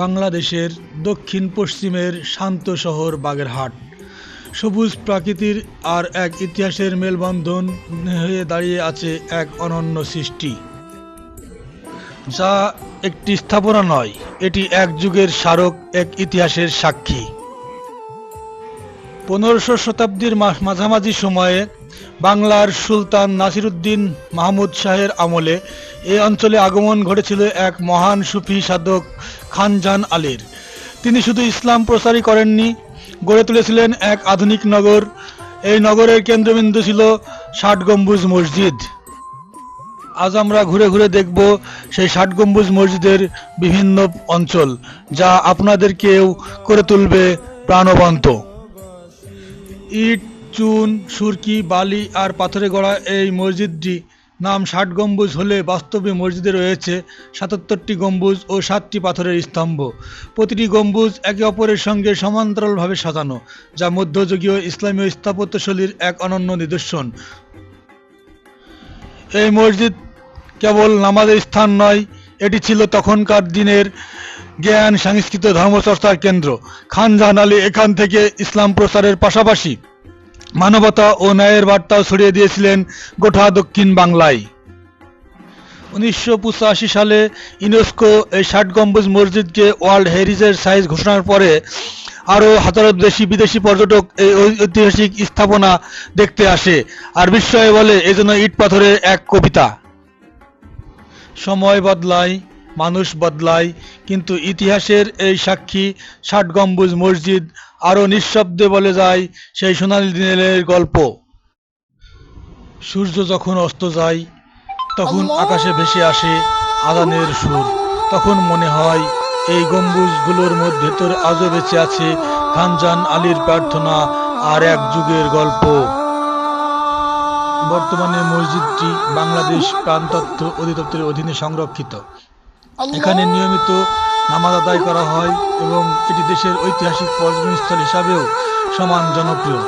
বাংলাদেশের দক্ষিণ পশ্চিমের শান্ত শহর বাগেরহাট। সবুজ প্রাকৃতির আর এক ইতিহাসের মেলবন্ধন হয়ে দাঁড়িয়ে আছে এক অনন্য সৃষ্টি। যা একটি স্থাপনা নয়, এটি এক যুগের স্মারক, এক ইতিহাসের সাক্ষী। পনেরোশো শতাব্দীর মাঝামাঝি সময়ে বাংলার সুলতান নাসিরুদ্দিন মাহমুদ শাহের আমলে এই অঞ্চলে আগমন ঘটেছিল এক মহান সুফি সাধক খানজান আলীর। তিনি শুধু ইসলাম প্রচারই করেননি, গড়ে তুলেছিলেন এক আধুনিক নগর। এই নগরের কেন্দ্রবিন্দু ছিল ষাট গম্বুজ মসজিদ। আজ আমরা ঘুরে ঘুরে দেখব সেই ষাট গম্বুজ মসজিদের বিভিন্ন অঞ্চল, যা আপনাদেরকেও করে তুলবে প্রাণবন্ত। ইট চুন, সুরকি, বালি আর পাথরে গড়া এই মসজিদটি নাম ষাট গম্বুজ হলে বাস্তবে মসজিদে রয়েছে সাতাত্তরটি গম্বুজ ও সাতটি পাথরের স্তম্ভ। প্রতিটি গম্বুজ একে অপরের সঙ্গে সমান্তরালভাবে সাজানো, যা মধ্যযুগীয় ইসলামীয় স্থাপত্যশৈলীর এক অনন্য নিদর্শন। এই মসজিদ কেবল নামাজের স্থান নয়, এটি ছিল তখনকার দিনের জ্ঞান, সংস্কৃত ধর্মচর্চার কেন্দ্র। খান জাহান আলী এখান থেকে ইসলাম প্রচারের পাশাপাশি মানবতা ও ন্যায়ের বার্তাও ছড়িয়ে দিয়েছিলেন গোটা দক্ষিণ বাংলায়। উনিশশো পঁচাশি সালে ইউনেস্কো এই ষাট গম্বুজ মসজিদকে ওয়ার্ল্ড হেরিটেজ সাইজ ঘোষণার পরে আরও হাজারো দেশি বিদেশি পর্যটক এই ঐতিহাসিক স্থাপনা দেখতে আসে। আর বিস্ময়ে বলে, এজন্য ইট পাথরের এক কবিতা। সময় বদলায় মানুষ বদলায়। কিন্তু ইতিহাসের এই সাক্ষী ষাট গম্বুজ মসজিদ আরও নিঃশব্দে বলে যায় সেই সোনালী দিনের গল্প। সূর্য যখন অস্ত যায় তখন আকাশে ভেসে আসে আদানের সুর। তখন মনে হয় এই গম্বুজগুলোর মধ্যে ভেতর আজও বেঁচে আছে খানজান আলীর প্রার্থনা আর এক যুগের গল্প। বর্তমানে মসজিদটি বাংলাদেশ প্রাণতত্ত্ব অধিদপ্তরের অধীনে সংরক্ষিত। এখানে নিয়মিত নামাজ আদায় করা হয় এবং এটি দেশের ঐতিহাসিক পর্যটনস্থল হিসাবেও সমান জনপ্রিয়।